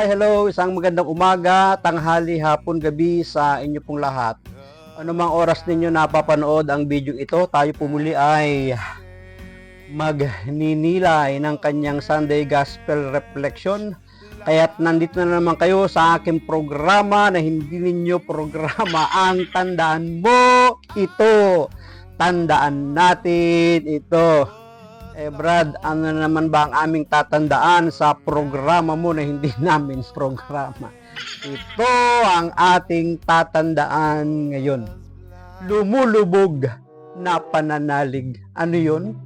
Hi, hello. Isang magandang umaga, tanghali, hapon, gabi sa inyo pong lahat. Ano mang oras ninyo napapanood ang video ito, tayo po muli ay magninilay ng kanyang Sunday Gospel Reflection. Kaya't nandito na naman kayo sa aking programa na hindi ninyo programa ang tandaan mo ito. Tandaan natin ito. Eh Brad, ano naman ba ang aming tatandaan sa programa mo na hindi namin programa? Ito ang ating tatandaan ngayon. Lumulubog na pananalig. Ano yun?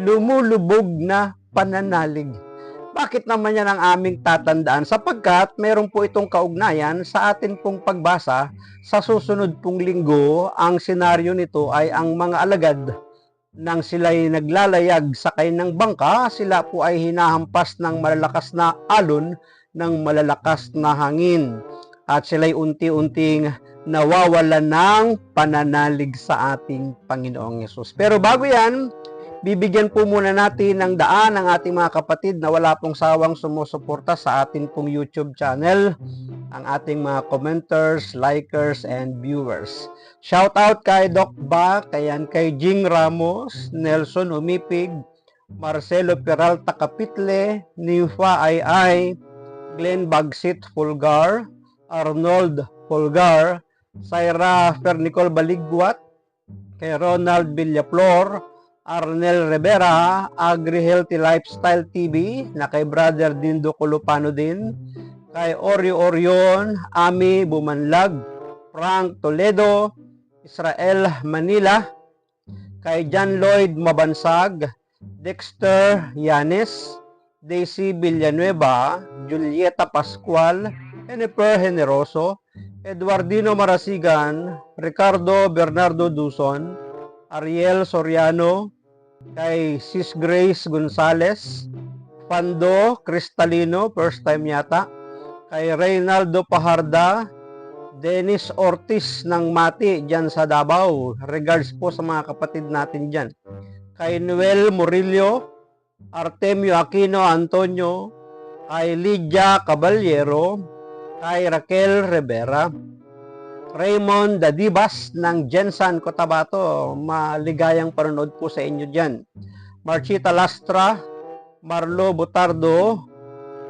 Lumulubog na pananalig. Bakit naman yan ang aming tatandaan? Sapagkat meron po itong kaugnayan sa atin pong pagbasa sa susunod pong linggo. Ang senaryo nito ay ang mga alagad nang sila'y naglalayag sa ng bangka, sila po ay hinahampas ng malalakas na alon ng malalakas na hangin. At sila'y unti-unting nawawala ng pananalig sa ating Panginoong Yesus. Pero bago yan, bibigyan po muna natin ng daan ang ating mga kapatid na wala pong sawang sumusuporta sa ating pong YouTube channel, ang ating mga commenters, likers, and viewers. Shout out kay Doc Ba, kayan kay Jing Ramos, Nelson Umipig, Marcelo Peralta Capitle, Ninfa Ay Glenn Bagsit Fulgar, Arnold Fulgar, Saira Fernicol Baligwat, kay Ronald Villaflor, Arnel Rivera, Agri Healthy Lifestyle TV, na kay Brother Dindo Colupano din, kay Oreo Orion, Ami Bumanlag, Frank Toledo, Israel Manila, kay John Lloyd Mabansag, Dexter Yanes, Daisy Villanueva, Julieta Pascual, Jennifer Generoso, Eduardino Marasigan, Ricardo Bernardo Duson, Ariel Soriano, kay Sis Grace Gonzales, Pando Cristalino, first time yata, kay Reynaldo Paharda, Dennis Ortiz ng Mati dyan sa Davao. Regards po sa mga kapatid natin dyan. Kay Noel Murillo, Artemio Aquino Antonio, kay Lydia Caballero, kay Raquel Rivera, Raymond Dadibas ng Jensan Cotabato. Maligayang panonood po sa inyo dyan. Marchita Lastra, Marlo Butardo,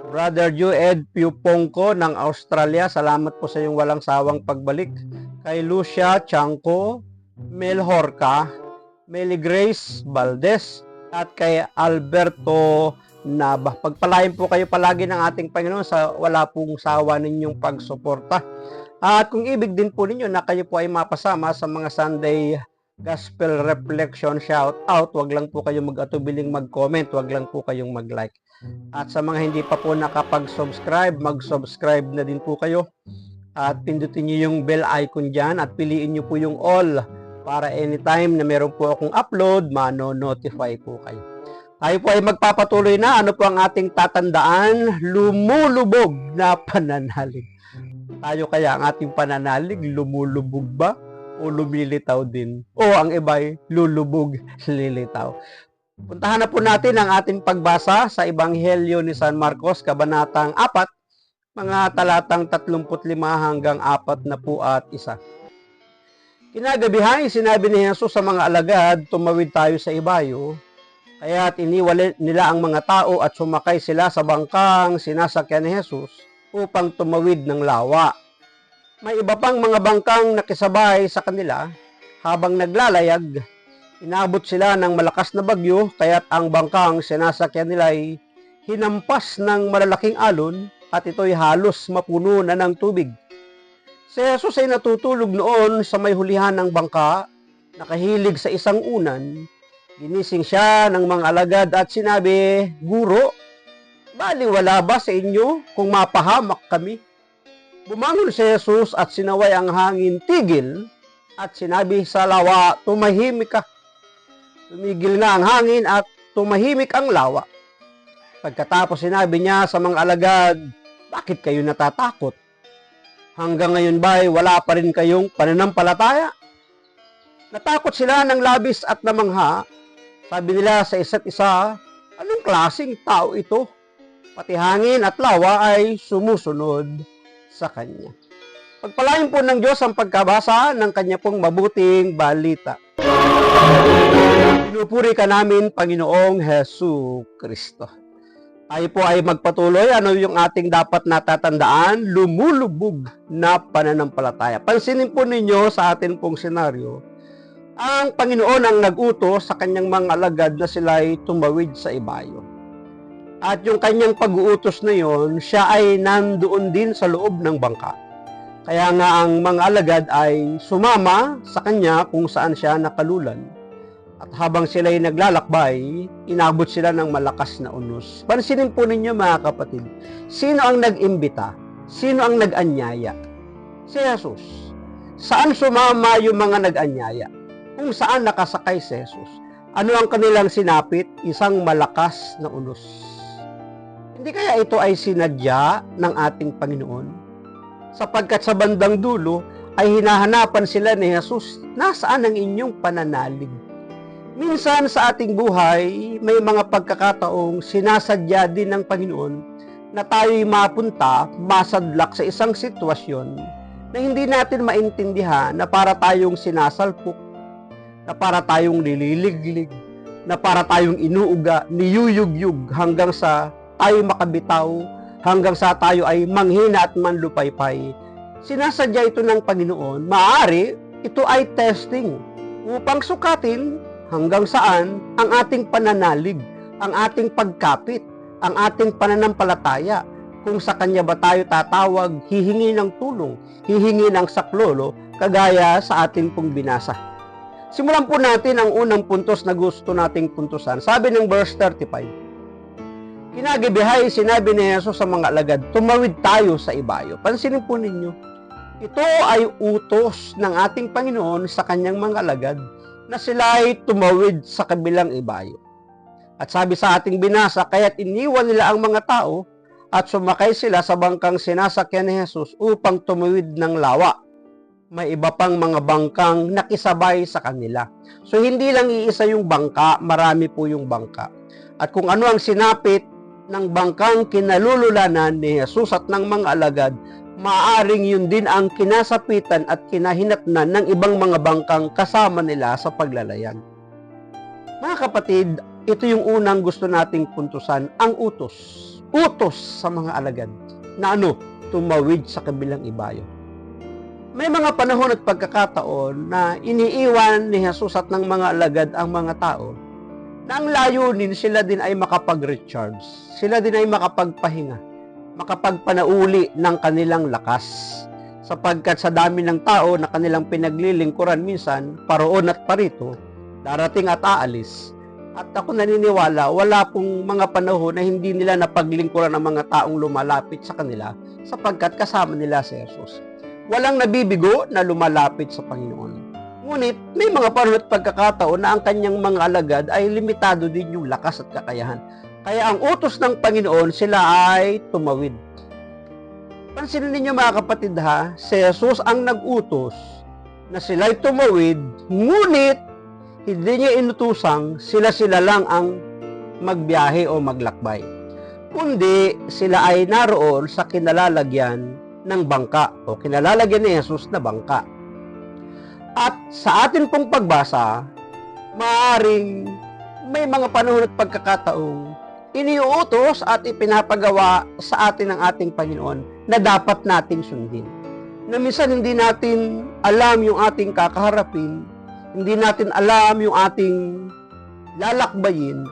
Brother Joed Pupongko ng Australia, salamat po sa iyong walang sawang pagbalik. Kay Lucia Chanko, Mel Horca, Meli Grace Valdez, at kay Alberto Naba. Pagpalain po kayo palagi ng ating Panginoon sa wala pong sawa ninyong pagsuporta. At kung ibig din po ninyo na kayo po ay mapasama sa mga Sunday Gospel Reflection Shout Out, wag lang po kayong mag-atubiling mag-comment, wag lang po kayong mag-like. At sa mga hindi pa po nakapag-subscribe, mag-subscribe na din po kayo. At pindutin niyo yung bell icon dyan at piliin niyo po yung all para anytime na meron po akong upload, mano-notify po kayo. Tayo po ay magpapatuloy na. Ano po ang ating tatandaan? Lumulubog na pananalig. Tayo kaya ang ating pananalig, lumulubog ba? O lumilitaw din? O ang iba'y lulubog, lilitaw? Puntahan na po natin ang ating pagbasa sa Ebanghelyo ni San Marcos, Kabanatang 4, mga talatang 35 hanggang 4 na po at isa. Kinagabihan, sinabi ni Jesus sa mga alagad, tumawid tayo sa ibayo, kaya iniwala nila ang mga tao at sumakay sila sa bangkang sinasakyan ni Jesus upang tumawid ng lawa. May iba pang mga bangkang nakisabay sa kanila habang naglalayag Inabot sila ng malakas na bagyo kaya't ang bangkang sinasakyan nila ay hinampas ng malalaking alon at ito'y halos mapuno na ng tubig. Si Jesus ay natutulog noon sa may hulihan ng bangka, nakahilig sa isang unan. Ginising siya ng mga alagad at sinabi, Guro, baliwala ba sa inyo kung mapahamak kami? Bumangon si Jesus at sinaway ang hangin tigil at sinabi sa lawa, tumahimik ka. Tumigil na ang hangin at tumahimik ang lawa. Pagkatapos sinabi niya sa mga alagad, bakit kayo natatakot? Hanggang ngayon ba ay wala pa rin kayong pananampalataya? Natakot sila ng labis at namangha. Sabi nila sa isa't isa, anong klaseng tao ito? Pati hangin at lawa ay sumusunod sa Kanya. Pagpalain po ng Diyos ang pagkabasa ng Kanya pong mabuting balita. Pinupuri ka namin, Panginoong Hesu Kristo. Tayo po ay magpatuloy. Ano yung ating dapat natatandaan? Lumulubog na pananampalataya. Pansinin po ninyo sa atin pong senaryo, ang Panginoon ang nag-utos sa kanyang mga alagad na sila ay tumawid sa ibayo. At yung kanyang pag-uutos na yon, siya ay nandoon din sa loob ng bangka. Kaya nga ang mga alagad ay sumama sa kanya kung saan siya nakalulan. At habang sila ay naglalakbay, inabot sila ng malakas na unos. Pansinin po ninyo mga kapatid, sino ang nag-imbita? Sino ang nag-anyaya? Si Jesus. Saan sumama yung mga nag-anyaya? Kung saan nakasakay si Jesus? Ano ang kanilang sinapit? Isang malakas na unos. Hindi kaya ito ay sinadya ng ating Panginoon? Sapagkat sa bandang dulo ay hinahanapan sila ni Jesus, nasaan ang inyong pananalig? Minsan sa ating buhay, may mga pagkakataong sinasadya din ng Panginoon na tayo'y mapunta, masadlak sa isang sitwasyon na hindi natin maintindihan na para tayong sinasalpok, na para tayong nililiglig, na para tayong inuuga, niyuyugyug hanggang sa tayo makabitaw, hanggang sa tayo ay manghina at manlupaypay. Sinasadya ito ng Panginoon, maaari ito ay testing upang sukatin hanggang saan ang ating pananalig, ang ating pagkapit, ang ating pananampalataya. Kung sa Kanya ba tayo tatawag, hihingi ng tulong, hihingi ng saklolo, kagaya sa ating pong binasa. Simulan po natin ang unang puntos na gusto nating puntusan. Sabi ng verse 35, Kinagibihay, sinabi ni Jesus sa mga alagad, tumawid tayo sa ibayo. Pansinin po ninyo, ito ay utos ng ating Panginoon sa kanyang mga alagad na sila ay tumawid sa kabilang ibayo. At sabi sa ating binasa, kaya't iniwan nila ang mga tao at sumakay sila sa bangkang sinasakyan ni Jesus upang tumawid ng lawa. May iba pang mga bangkang nakisabay sa kanila. So hindi lang iisa yung bangka, marami po yung bangka. At kung ano ang sinapit ng bangkang kinalululanan ni Jesus at ng mga alagad, maaring yun din ang kinasapitan at kinahinatnan ng ibang mga bangkang kasama nila sa paglalayag. Mga kapatid, ito yung unang gusto nating puntusan, ang utos. Utos sa mga alagad na ano, tumawid sa kabilang ibayo. May mga panahon at pagkakataon na iniiwan ni Jesus at ng mga alagad ang mga tao na ang layunin sila din ay makapag-recharge. Sila din ay makapagpahinga makapagpanauli ng kanilang lakas. Sapagkat sa dami ng tao na kanilang pinaglilingkuran minsan, paroon at parito, darating at aalis. At ako naniniwala, wala pong mga panahon na hindi nila napaglingkuran ang mga taong lumalapit sa kanila sapagkat kasama nila si Jesus. Walang nabibigo na lumalapit sa Panginoon. Ngunit may mga panahon at pagkakataon na ang kanyang mga alagad ay limitado din yung lakas at kakayahan. Kaya ang utos ng Panginoon, sila ay tumawid. Pansinin ninyo mga kapatid ha, si Jesus ang nag-utos na sila ay tumawid, ngunit hindi niya inutusang sila-sila lang ang magbiyahe o maglakbay. Kundi sila ay naroon sa kinalalagyan ng bangka o kinalalagyan ni Jesus na bangka. At sa atin pong pagbasa, maaring may mga panahon at pagkakataong iniuutos at ipinapagawa sa atin ng ating Panginoon na dapat nating sundin. Na minsan hindi natin alam yung ating kakaharapin, hindi natin alam yung ating lalakbayin,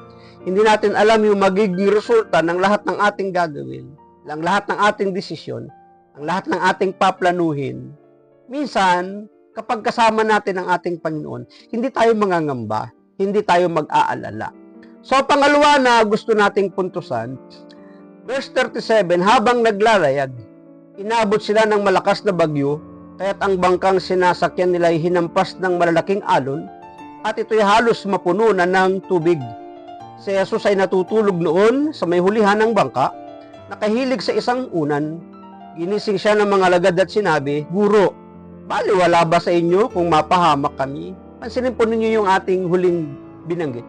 hindi natin alam yung magiging resulta ng lahat ng ating gagawin, ng lahat ng ating desisyon, ang lahat ng ating paplanuhin. Minsan, kapag kasama natin ang ating Panginoon, hindi tayo mangangamba, hindi tayo mag-aalala So, pangalawa na gusto nating puntusan, verse 37, habang naglalayag, inabot sila ng malakas na bagyo, kaya't ang bangkang sinasakyan nila ay hinampas ng malalaking alon, at ito'y halos mapuno na ng tubig. Si Jesus ay natutulog noon sa may hulihan ng bangka, nakahilig sa isang unan. Ginising siya ng mga lagad at sinabi, Guro, bali wala ba sa inyo kung mapahamak kami? Pansinin po ninyo yung ating huling binanggit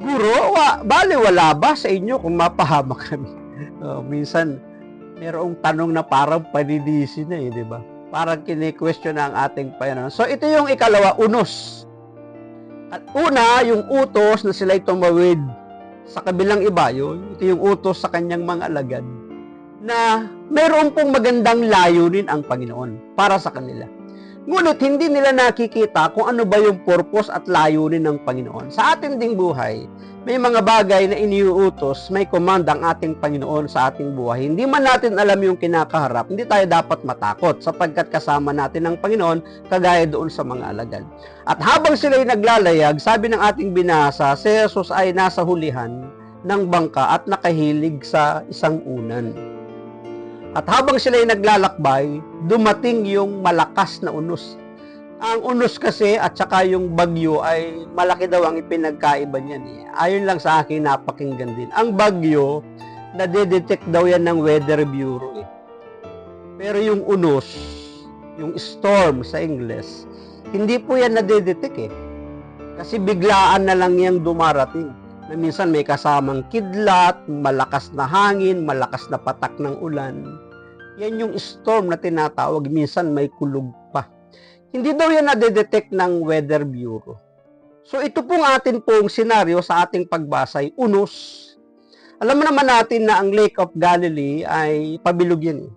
Guro, wa, bali wala ba sa inyo kung mapahamak kami? Oh, minsan, mayroong tanong na parang panidisi na eh, di ba? Parang kine-question na ang ating Panginoon. So, ito yung ikalawa, unos. At una, yung utos na sila'y tumawid sa kabilang iba, yun, ito yung utos sa kanyang mga alagad na mayroon pong magandang layunin ang Panginoon para sa kanila. Ngunit hindi nila nakikita kung ano ba yung purpose at layunin ng Panginoon. Sa ating ding buhay, may mga bagay na iniuutos, may command ang ating Panginoon sa ating buhay. Hindi man natin alam yung kinakaharap, hindi tayo dapat matakot sapagkat kasama natin ang Panginoon kagaya doon sa mga alagad. At habang sila'y naglalayag, sabi ng ating binasa, si Jesus ay nasa hulihan ng bangka at nakahilig sa isang unan. At habang sila'y naglalakbay, dumating yung malakas na unos. Ang unos kasi at saka yung bagyo ay malaki daw ang ipinagkaiba niyan. Eh. Ayon lang sa akin, napakinggan din. Ang bagyo, nadedetect daw yan ng Weather Bureau. Eh. Pero yung unos, yung storm sa English, hindi po yan nadedetect eh. Kasi biglaan na lang yang dumarating. Na minsan may kasamang kidlat, malakas na hangin, malakas na patak ng ulan. Yan yung storm na tinatawag. Minsan may kulog pa. Hindi daw yan nadedetect ng Weather Bureau. So ito pong atin pong senaryo sa ating pagbasay, unos. Alam mo naman natin na ang Lake of Galilee ay pabilog yan. eh.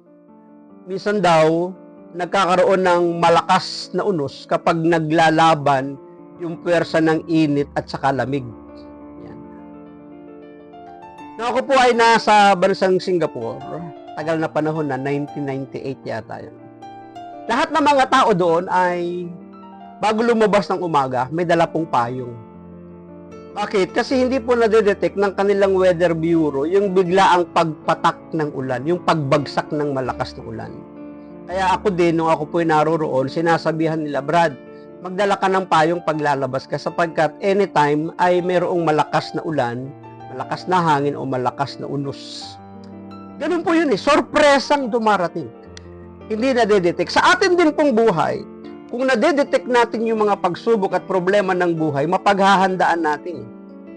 Minsan daw, nagkakaroon ng malakas na unos kapag naglalaban yung puwersa ng init at saka lamig. Ako po ay nasa bansang Singapore. Tagal na panahon na, 1998 yata yun. Lahat ng mga tao doon ay bago lumabas ng umaga, may dala pong payong. Bakit? Kasi hindi po nadedetect ng kanilang weather bureau yung bigla ang pagpatak ng ulan, yung pagbagsak ng malakas na ulan. Kaya ako din, nung ako po naroroon, sinasabihan nila, Brad, magdala ka ng payong paglalabas ka sapagkat anytime ay mayroong malakas na ulan, malakas na hangin o malakas na unos. Ganun po yun eh. Sorpresang dumarating. Hindi nadedetect. Sa atin din pong buhay, kung nadedetect natin yung mga pagsubok at problema ng buhay, mapaghahandaan natin.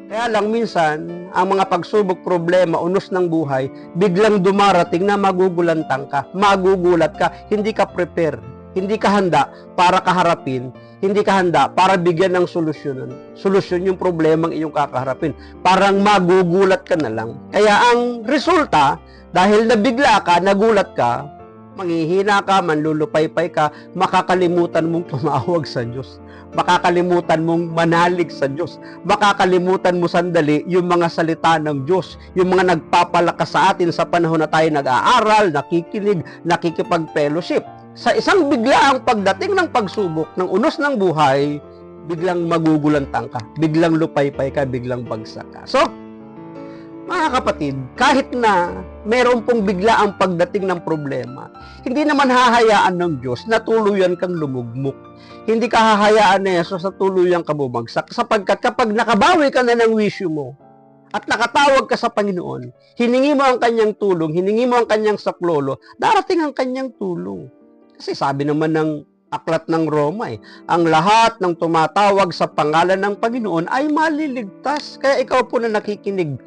Kaya lang minsan, ang mga pagsubok, problema, unos ng buhay, biglang dumarating na magugulantang ka, magugulat ka, hindi ka prepare, hindi ka handa para kaharapin, hindi ka handa para bigyan ng solusyon. Solusyon yung problemang iyong kakaharapin. Parang magugulat ka na lang. Kaya ang resulta, dahil nabigla ka, nagulat ka, manghihina ka, manlulupaypay ka, makakalimutan mong tumawag sa Diyos. Makakalimutan mong manalig sa Diyos. Makakalimutan mo sandali yung mga salita ng Diyos, yung mga nagpapalakas sa atin sa panahon na tayo nag-aaral, nakikinig, nakikipag-fellowship. Sa isang biglaang pagdating ng pagsubok ng unos ng buhay, biglang magugulantang ka, biglang lupaypay ka, biglang bagsak ka. So, mga kapatid, kahit na meron pong bigla ang pagdating ng problema, hindi naman hahayaan ng Diyos na tuluyan kang lumugmok. Hindi ka hahayaan na Yesus sa tuluyang kabumagsak sapagkat kapag nakabawi ka na ng wisyo mo at nakatawag ka sa Panginoon, hiningi mo ang kanyang tulong, hiningi mo ang kanyang saklolo, darating ang kanyang tulong. Kasi sabi naman ng aklat ng Roma eh, ang lahat ng tumatawag sa pangalan ng Panginoon ay maliligtas. Kaya ikaw po na nakikinig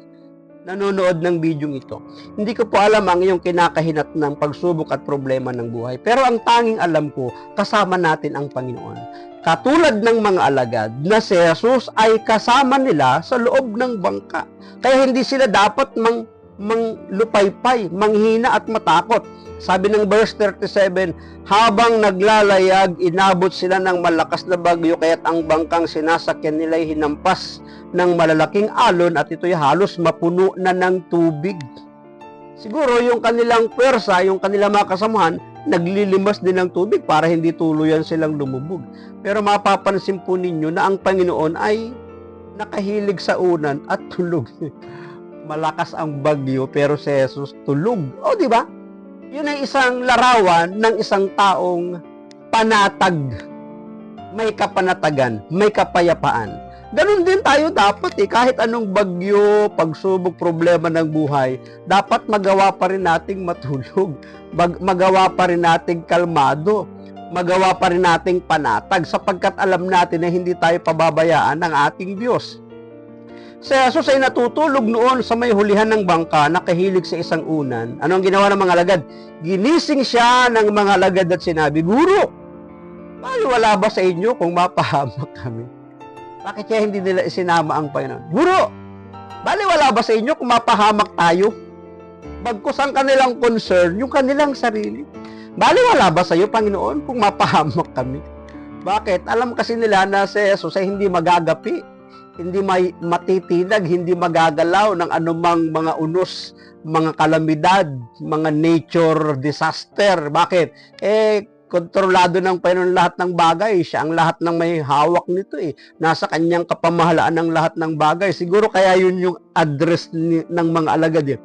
nanonood ng bidyong ito. Hindi ko po alam ang iyong kinakahinat ng pagsubok at problema ng buhay. Pero ang tanging alam ko, kasama natin ang Panginoon. Katulad ng mga alagad na si Jesus ay kasama nila sa loob ng bangka. Kaya hindi sila dapat mang manglupaypay, manghina at matakot. Sabi ng verse 37, habang naglalayag, inabot sila ng malakas na bagyo kaya't ang bangkang sinasakyan nila ay hinampas ng malalaking alon at ito'y halos mapuno na ng tubig. Siguro yung kanilang pwersa, yung kanilang mga kasamahan, naglilimas din ng tubig para hindi tuluyan silang lumubog. Pero mapapansin po ninyo na ang Panginoon ay nakahilig sa unan at tulog. Malakas ang bagyo pero si Jesus tulog. O di ba? Yun ay isang larawan ng isang taong panatag. May kapanatagan, may kapayapaan. Ganun din tayo dapat eh. Kahit anong bagyo, pagsubok, problema ng buhay, dapat magawa pa rin nating matulog. Mag- magawa pa rin nating kalmado. Magawa pa rin nating panatag sapagkat alam natin na hindi tayo pababayaan ng ating Diyos. Si Jesus ay natutulog noon sa may hulihan ng bangka, nakahilig sa isang unan. Ano ang ginawa ng mga alagad? Ginising siya ng mga alagad at sinabi, Guro, wala ba sa inyo kung mapahamak kami? Bakit kaya hindi nila isinama ang Panginoon? Guro, wala ba sa inyo kung mapahamak tayo? Bagkus ang kanilang concern, yung kanilang sarili. wala ba sa iyo, Panginoon, kung mapahamak kami? Bakit? Alam kasi nila na si Jesus ay hindi magagapi hindi may matitinag, hindi magagalaw ng anumang mga unos, mga kalamidad, mga nature disaster. Bakit? Eh, kontrolado ng Panginoon lahat ng bagay. Siya ang lahat ng may hawak nito eh. Nasa kanyang kapamahalaan ng lahat ng bagay. Siguro kaya yun yung address ni, ng mga alagad eh.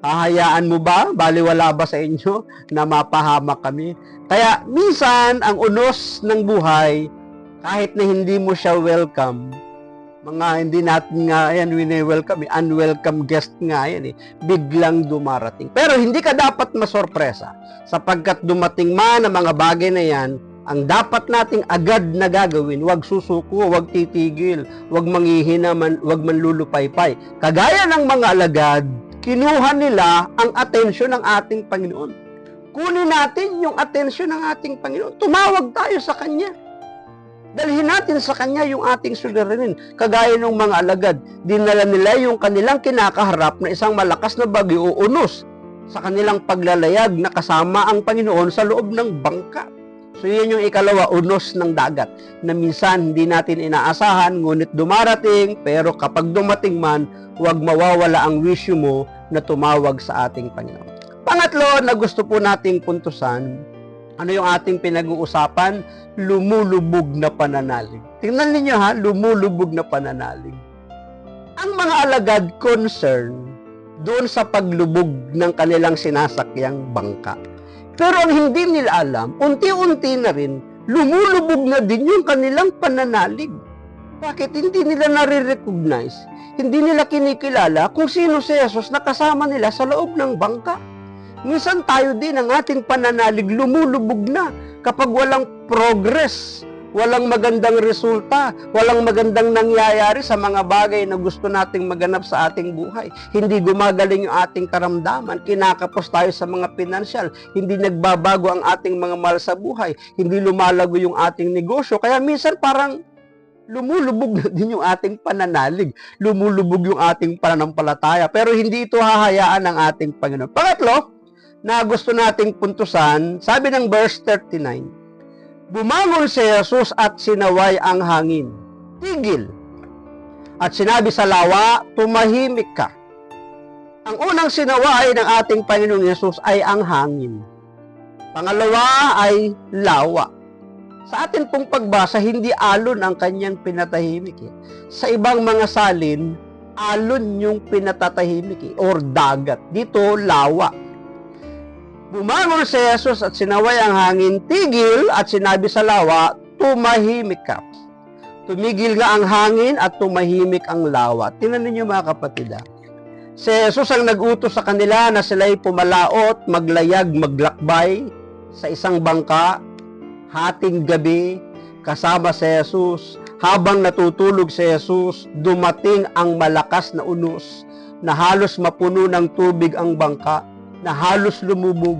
Hahayaan mo ba? Baliwala ba sa inyo na mapahamak kami? Kaya minsan ang unos ng buhay, kahit na hindi mo siya welcome, mga hindi natin nga yan wini-welcome, eh, unwelcome guest nga yan eh, biglang dumarating. Pero hindi ka dapat masorpresa sapagkat dumating man ang mga bagay na yan, ang dapat nating agad na gagawin, wag susuko, wag titigil, wag manghihina, man, wag manlulupaypay. Kagaya ng mga alagad, kinuha nila ang atensyon ng ating Panginoon. Kunin natin yung atensyon ng ating Panginoon. Tumawag tayo sa Kanya Dalhin natin sa Kanya yung ating suliranin. Kagaya ng mga alagad, dinala nila yung kanilang kinakaharap na isang malakas na bagyo o unos sa kanilang paglalayag na kasama ang Panginoon sa loob ng bangka. So yan yung ikalawa, unos ng dagat, na minsan hindi natin inaasahan, ngunit dumarating, pero kapag dumating man, huwag mawawala ang wisyo mo na tumawag sa ating Panginoon. Pangatlo na gusto po nating puntusan, ano yung ating pinag-uusapan? Lumulubog na pananalig. Tingnan ninyo ha, lumulubog na pananalig. Ang mga alagad concern doon sa paglubog ng kanilang sinasakyang bangka. Pero ang hindi nila alam, unti-unti na rin, lumulubog na din yung kanilang pananalig. Bakit hindi nila nare-recognize? Hindi nila kinikilala kung sino si Jesus na kasama nila sa loob ng bangka. Minsan tayo din, ang ating pananalig lumulubog na kapag walang progress, walang magandang resulta, walang magandang nangyayari sa mga bagay na gusto nating maganap sa ating buhay. Hindi gumagaling yung ating karamdaman, kinakapos tayo sa mga pinansyal, hindi nagbabago ang ating mga mahal sa buhay, hindi lumalago yung ating negosyo. Kaya minsan parang lumulubog na din yung ating pananalig, lumulubog yung ating pananampalataya, pero hindi ito hahayaan ng ating Panginoon. Pangatlo, na gusto nating puntusan, sabi ng verse 39, Bumangon si Jesus at sinaway ang hangin. Tigil. At sinabi sa lawa, tumahimik ka. Ang unang sinaway ng ating Panginoong Yesus ay ang hangin. Pangalawa ay lawa. Sa atin pong pagbasa, hindi alon ang kanyang pinatahimik. Eh. Sa ibang mga salin, alon yung pinatatahimik eh, or dagat. Dito, lawa Bumangon si Jesus at sinaway ang hangin, tigil at sinabi sa lawa, tumahimik ka. Tumigil nga ang hangin at tumahimik ang lawa. Tingnan ninyo mga kapatid ah. Si Jesus ang nag-utos sa kanila na sila'y pumalaot, maglayag, maglakbay sa isang bangka, hating gabi, kasama si Jesus. Habang natutulog si Jesus, dumating ang malakas na unos na halos mapuno ng tubig ang bangka na halos lumubog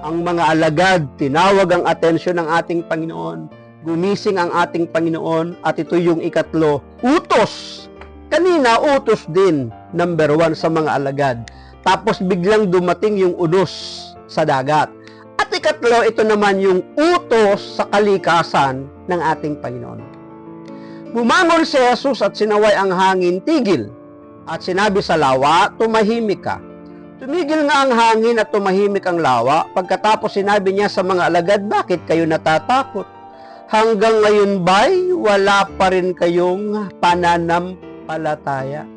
ang mga alagad, tinawag ang atensyon ng ating Panginoon, gumising ang ating Panginoon, at ito yung ikatlo, utos. Kanina, utos din, number one sa mga alagad. Tapos biglang dumating yung unos sa dagat. At ikatlo, ito naman yung utos sa kalikasan ng ating Panginoon. Bumangon si Jesus at sinaway ang hangin, tigil. At sinabi sa lawa, tumahimik ka. Tumigil nga ang hangin at tumahimik ang lawa. Pagkatapos sinabi niya sa mga alagad, bakit kayo natatakot? Hanggang ngayon ba'y wala pa rin kayong pananampalataya?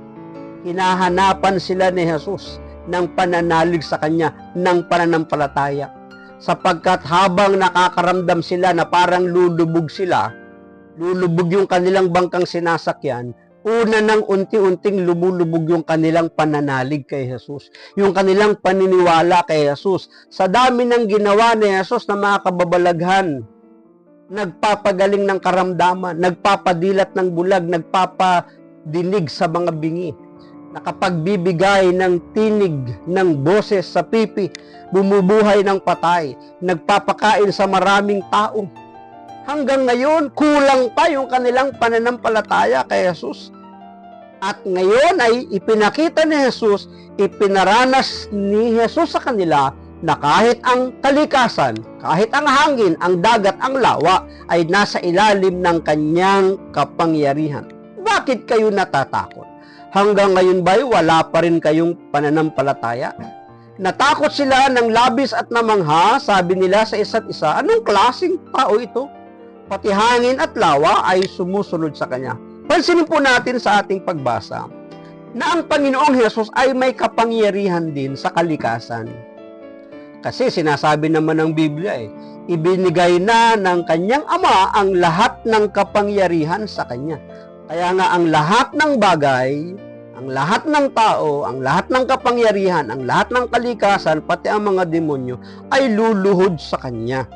Hinahanapan sila ni Jesus ng pananalig sa Kanya, ng pananampalataya. Sapagkat habang nakakaramdam sila na parang lulubog sila, lulubog yung kanilang bangkang sinasakyan, una nang unti-unting lumulubog yung kanilang pananalig kay Jesus, yung kanilang paniniwala kay Jesus. Sa dami ng ginawa ni Jesus na mga kababalaghan, nagpapagaling ng karamdaman, nagpapadilat ng bulag, nagpapa dinig sa mga bingi, nakapagbibigay ng tinig ng boses sa pipi, bumubuhay ng patay, nagpapakain sa maraming tao. Hanggang ngayon, kulang pa yung kanilang pananampalataya kay Jesus. At ngayon ay ipinakita ni Jesus, ipinaranas ni Jesus sa kanila na kahit ang kalikasan, kahit ang hangin, ang dagat, ang lawa ay nasa ilalim ng kanyang kapangyarihan. Bakit kayo natatakot? Hanggang ngayon ba'y wala pa rin kayong pananampalataya? Natakot sila ng labis at namangha, sabi nila sa isa't isa, anong klaseng tao ito? Pati hangin at lawa ay sumusunod sa kanya. Pansinin po natin sa ating pagbasa na ang Panginoong Hesus ay may kapangyarihan din sa kalikasan. Kasi sinasabi naman ng Biblia eh, ibinigay na ng kanyang ama ang lahat ng kapangyarihan sa kanya. Kaya nga ang lahat ng bagay, ang lahat ng tao, ang lahat ng kapangyarihan, ang lahat ng kalikasan, pati ang mga demonyo ay luluhod sa kanya.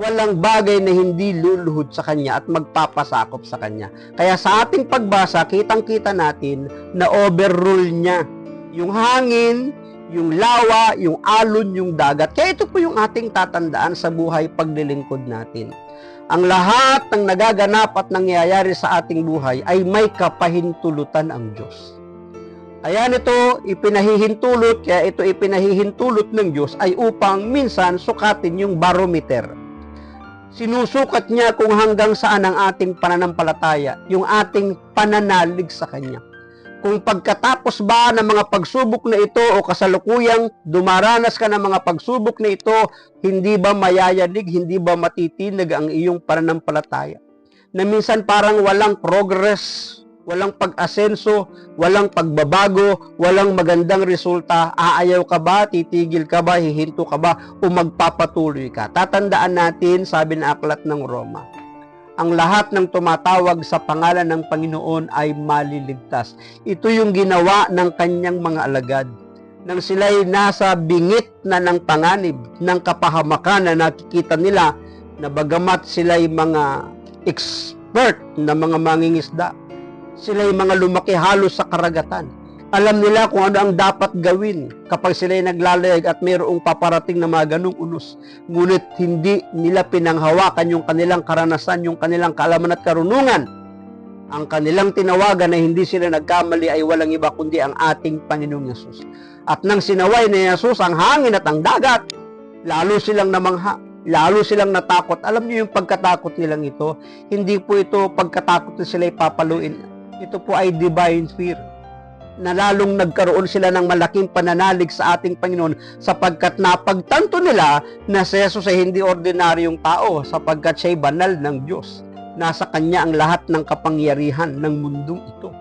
Walang bagay na hindi luluhod sa kanya at magpapasakop sa kanya. Kaya sa ating pagbasa, kitang-kita natin na overrule niya yung hangin, yung lawa, yung alon, yung dagat. Kaya ito po yung ating tatandaan sa buhay paglilingkod natin. Ang lahat ng nagaganap at nangyayari sa ating buhay ay may kapahintulutan ang Diyos. Kaya nito ipinahihintulot, kaya ito ipinahihintulot ng Diyos ay upang minsan sukatin yung barometer. Sinusukat niya kung hanggang saan ang ating pananampalataya, yung ating pananalig sa Kanya kung pagkatapos ba ng mga pagsubok na ito o kasalukuyang dumaranas ka ng mga pagsubok na ito, hindi ba mayayanig, hindi ba matitinig ang iyong pananampalataya? Na minsan parang walang progress, walang pag-asenso, walang pagbabago, walang magandang resulta, aayaw ka ba, titigil ka ba, hihinto ka ba, o magpapatuloy ka. Tatandaan natin, sabi ng aklat ng Roma, ang lahat ng tumatawag sa pangalan ng Panginoon ay maliligtas. Ito yung ginawa ng kanyang mga alagad. Nang sila'y nasa bingit na ng panganib, ng kapahamakan na nakikita nila na bagamat sila'y mga expert na mga mangingisda, sila'y mga lumaki halos sa karagatan. Alam nila kung ano ang dapat gawin kapag sila'y naglalayag at mayroong paparating na mga ganong unos. Ngunit hindi nila pinanghawakan yung kanilang karanasan, yung kanilang kaalaman at karunungan. Ang kanilang tinawagan na hindi sila nagkamali ay walang iba kundi ang ating Panginoong Yesus. At nang sinaway ni Yesus ang hangin at ang dagat, lalo silang namangha, lalo silang natakot. Alam niyo yung pagkatakot nilang ito, hindi po ito pagkatakot na sila ipapaluin. Ito po ay divine fear na lalong nagkaroon sila ng malaking pananalig sa ating Panginoon sapagkat napagtanto nila na si Jesus ay hindi ordinaryong tao sapagkat siya ay banal ng Diyos. Nasa Kanya ang lahat ng kapangyarihan ng mundong ito.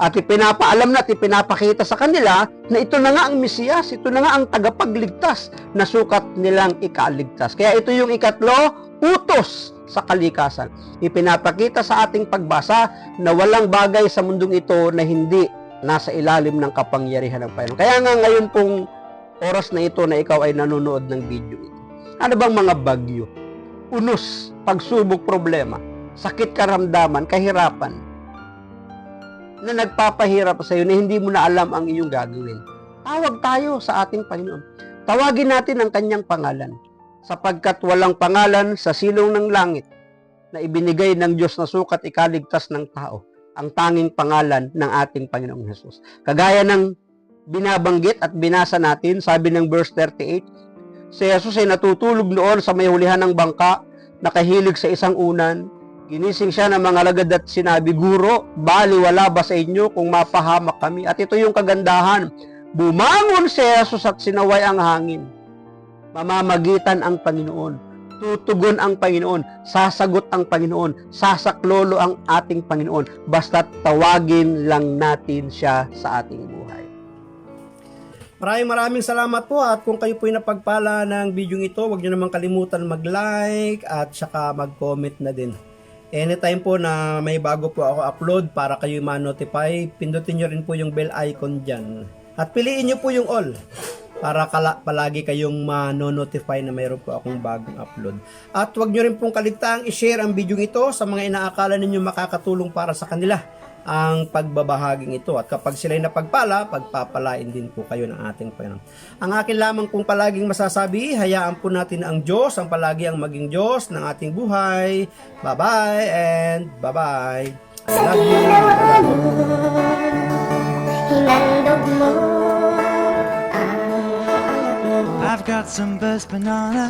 At ipinapaalam na at ipinapakita sa kanila na ito na nga ang Mesiyas, ito na nga ang tagapagligtas na sukat nilang ikaligtas. Kaya ito yung ikatlo, utos sa kalikasan. Ipinapakita sa ating pagbasa na walang bagay sa mundong ito na hindi nasa ilalim ng kapangyarihan ng Panginoon. Kaya nga ngayon pong oras na ito na ikaw ay nanonood ng video ito. Ano bang mga bagyo? Unos, pagsubok problema, sakit karamdaman, kahirapan na nagpapahirap sa iyo na hindi mo na alam ang iyong gagawin. Tawag tayo sa ating Panginoon. Tawagin natin ang kanyang pangalan sapagkat walang pangalan sa silong ng langit na ibinigay ng Diyos na sukat ikaligtas ng tao ang tanging pangalan ng ating Panginoong Hesus. Kagaya ng binabanggit at binasa natin, sabi ng verse 38, si Jesus ay natutulog noon sa may hulihan ng bangka, nakahilig sa isang unan, ginising siya ng mga lagad at sinabi, Guro, bali wala ba sa inyo kung mapahamak kami? At ito yung kagandahan, bumangon si Jesus at sinaway ang hangin. Mamamagitan ang Panginoon tutugon ang Panginoon, sasagot ang Panginoon, sasaklolo ang ating Panginoon, basta tawagin lang natin siya sa ating buhay. Maraming maraming salamat po at kung kayo po ay napagpala ng video ito, huwag nyo naman kalimutan mag-like at saka mag-comment na din. Anytime po na may bago po ako upload para kayo ma-notify, pindutin nyo rin po yung bell icon dyan. At piliin nyo po yung all para kala, palagi kayong ma-notify na mayroon po akong bagong upload. At huwag nyo rin pong kaligtaang i-share ang video ito sa mga inaakala ninyo makakatulong para sa kanila. ang pagbabahaging ito. At kapag sila'y napagpala, pagpapalain din po kayo ng ating Panginoon. Ang akin lamang pong palaging masasabi, hayaan po natin ang Diyos, ang palagi ang maging Diyos ng ating buhay. Bye-bye and bye-bye. Love you. Got some burst banana.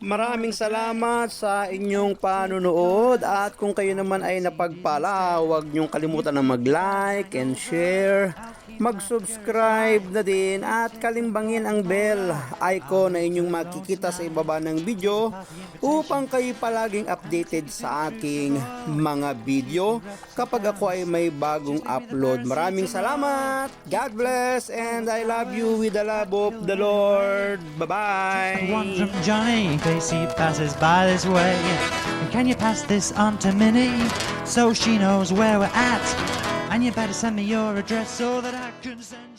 Maraming salamat sa inyong panunood at kung kayo naman ay napagpala, huwag niyong kalimutan na mag-like and share, mag-subscribe na din at kalimbangin ang bell icon na inyong makikita sa ibaba ng video upang kayo palaging updated sa aking mga video kapag ako ay may bagong upload. Maraming salamat! God bless and I love you with the love of the Lord. Bye-bye! One from Johnny, in case he passes by this way. And can you pass this on to Minnie so she knows where we're at? And you better send me your address so that I can send.